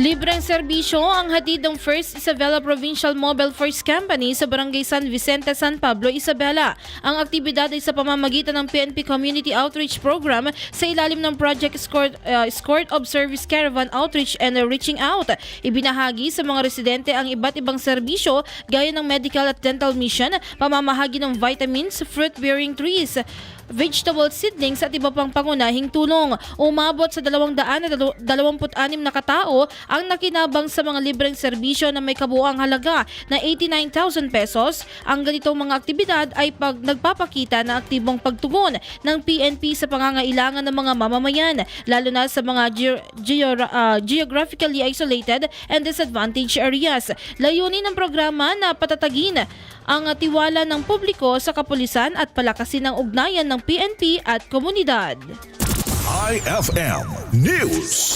Libreng serbisyo ang hatid ng First Isabela Provincial Mobile Force Company sa Barangay San Vicente, San Pablo, Isabela. Ang aktibidad ay sa pamamagitan ng PNP Community Outreach Program sa ilalim ng Project Escort, uh, Escort of Service Caravan Outreach and Reaching Out. Ibinahagi sa mga residente ang iba't ibang serbisyo gaya ng medical at dental mission, pamamahagi ng vitamins, fruit-bearing trees, vegetable seedlings at iba pang pangunahing tulong. Umabot sa 226 na katao ang nakinabang sa mga libreng serbisyo na may kabuoang halaga na 89,000 pesos. Ang ganitong mga aktibidad ay pag nagpapakita na aktibong pagtugon ng PNP sa pangangailangan ng mga mamamayan, lalo na sa mga geo- geo- ah, geographically isolated and disadvantaged areas. Layunin ng programa na patatagin ang tiwala ng publiko sa kapulisan at palakasin ang ugnayan ng PNP at komunidad. IFM News.